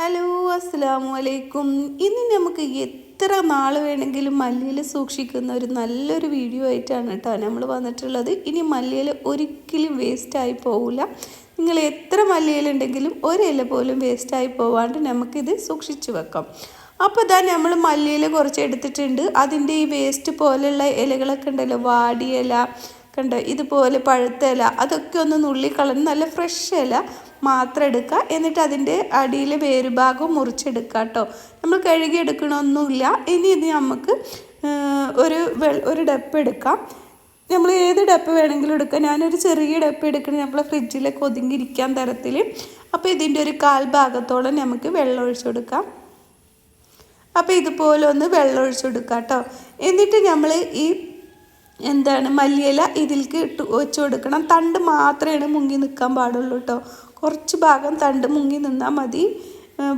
Hello അസ്സാമു അലൈക്കും ഇന്ന് നമുക്ക് എത്ര നാൾ വേണമെങ്കിലും മല്ലിയിൽ സൂക്ഷിക്കുന്ന ഒരു നല്ലൊരു വീഡിയോ ആയിട്ടാണ് കേട്ടോ നമ്മൾ വന്നിട്ടുള്ളത്. ഇനി മല്ലിയിൽ ഒരിക്കലും വേസ്റ്റായി പോവില്ല നിങ്ങൾ എത്ര മല്ലിയിലുണ്ടെങ്കിലും ഒരില പോലും വേസ്റ്റായി പോവാണ്ട് നമുക്കിത് സൂക്ഷിച്ചു വെക്കാം. അപ്പോൾ ഇതാ നമ്മൾ മല്ലിയിൽ കുറച്ച് എടുത്തിട്ടുണ്ട്. അതിന്റെ ഈ വേസ്റ്റ് പോലെയുള്ള ഇലകളൊക്കെ ഉണ്ടല്ലോ വാടിയില കണ്ടോ ഇതുപോലെ പഴുത്ത ഇല അതൊക്കെ ഒന്ന് നുള്ളിക്കളഞ്ഞ് നല്ല ഫ്രഷ് ഇല. മാത്രം എടുക്കുക. എന്നിട്ട് അതിന്റെ അടിയിലെ വേരുഭാഗം മുറിച്ചെടുക്കുക കേട്ടോ. നമ്മൾ കഴുകി എടുക്കണമൊന്നുമില്ല. ഇനി ഇത് നമുക്ക് ഒരു ഒരു ഡപ്പ് എടുക്കാം. നമ്മൾ ഏത് ഡപ്പ് വേണമെങ്കിലും എടുക്കാം. ഞാനൊരു ചെറിയ ഡപ്പ് എടുക്കണം നമ്മളെ ഫ്രിഡ്ജിലൊക്കെ ഒതുങ്ങിയിരിക്കാൻ തരത്തിൽ. അപ്പോൾ ഇതിന്റെ ഒരു കാൽ ഭാഗത്തോളം നമുക്ക് വെള്ളം ഒഴിച്ചു കൊടുക്കാം. അപ്പോൾ ഇതുപോലെ ഒന്ന് വെള്ളം ഒഴിച്ചു കൊടുക്കാം കേട്ടോ. എന്നിട്ട് നമ്മൾ ഈ എന്താണ് മല്ലിയില ഇതിലേക്ക് ഇട്ട് വെച്ച് കൊടുക്കണം. തണ്ട് മാത്രമാണ് മുങ്ങി നിൽക്കാൻ പാടുള്ളൂ കേട്ടോ കുറച്ച് ഭാഗം തണ്ട് മുങ്ങി നിന്നാൽ മതി.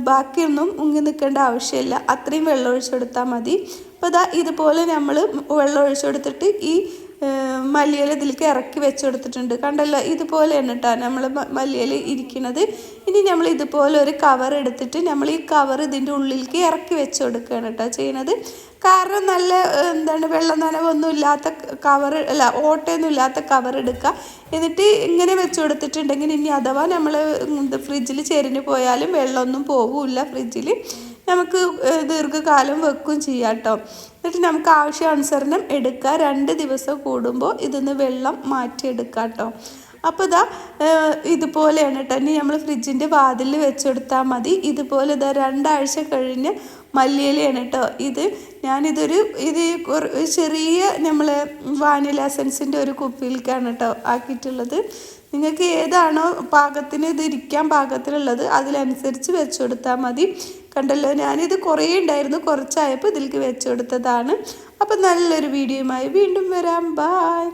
ബാക്കിയൊന്നും മുങ്ങി നിൽക്കേണ്ട ആവശ്യമില്ല. അത്രയും വെള്ളം ഒഴിച്ചു കൊടുത്താൽ മതി. അപ്പോൾ ഇതാ ഇതുപോലെ നമ്മൾ വെള്ളം ഒഴിച്ചു കൊടുത്തിട്ട് ഈ മല്ലിയില ഇതിലേക്ക് ഇറക്കി വെച്ചെടുത്തിട്ടുണ്ട്. കണ്ടല്ലോ ഇതുപോലെയാണ് കേട്ടോ നമ്മൾ മല്ലിയില ഇരിക്കുന്നത്. ഇനി നമ്മൾ ഇതുപോലെ ഒരു കവർ എടുത്തിട്ട് നമ്മൾ ഈ കവർ ഇതിന്റെ ഉള്ളിലേക്ക് ഇറക്കി വെച്ച് കൊടുക്കുകയാണ് കേട്ടോ ചെയ്യുന്നത് കാരണം നല്ല എന്താണ് വെള്ളം നനവൊന്നും ഇല്ലാത്ത കവർ അല്ല ഓട്ടയൊന്നും ഇല്ലാത്ത കവർ എടുക്കുക. എന്നിട്ട് ഇങ്ങനെ വെച്ച് കൊടുത്തിട്ടുണ്ടെങ്കിൽ ഇനി അഥവാ നമ്മൾ ഫ്രിഡ്ജിൽ ചെരിഞ്ഞ് പോയാലും വെള്ളമൊന്നും പോകില്ല ഫ്രിഡ്ജിൽ നമുക്ക് ദീർഘകാലം വെക്കും ചെയ്യാം കേട്ടോ എന്നിട്ട് നമുക്ക് ആവശ്യാനുസരണം എടുക്കുക. രണ്ട് ദിവസം കൂടുമ്പോൾ ഇതിന്ന് വെള്ളം മാറ്റിയെടുക്കാം കേട്ടോ അപ്പോൾ ഇതാ ഇതുപോലെയാണ് കേട്ടോ. ഇനി നമ്മൾ ഫ്രിഡ്ജിന്റെ വാതിലിൽ വെച്ചെടുത്താൽ മതി. ഇതുപോലെ ഇതാ രണ്ടാഴ്ച കഴിഞ്ഞ് മല്ലിയിലയാണ് കേട്ടോ. ഇത് ഞാനിതൊരു ഇത് ചെറിയ നമ്മൾ വാനില എസൻസിന്റെ ഒരു കുപ്പിയിലേക്കാണ് കേട്ടോ ആക്കിയിട്ടുള്ളത്. നിങ്ങൾക്ക് ഏതാണോ പാകത്തിന് ഇത് ഇരിക്കാൻ പാകത്തിലുള്ളത് അതിലനുസരിച്ച് വെച്ചു കൊടുത്താൽ മതി. കണ്ടല്ലോ ഞാനിത് കുറേ ഉണ്ടായിരുന്നു കുറച്ചായപ്പോൾ ഇതിലേക്ക് വെച്ചു കൊടുത്തതാണ്. അപ്പോൾ നല്ലൊരു വീഡിയോയുമായി വീണ്ടും വരാം. ബായ്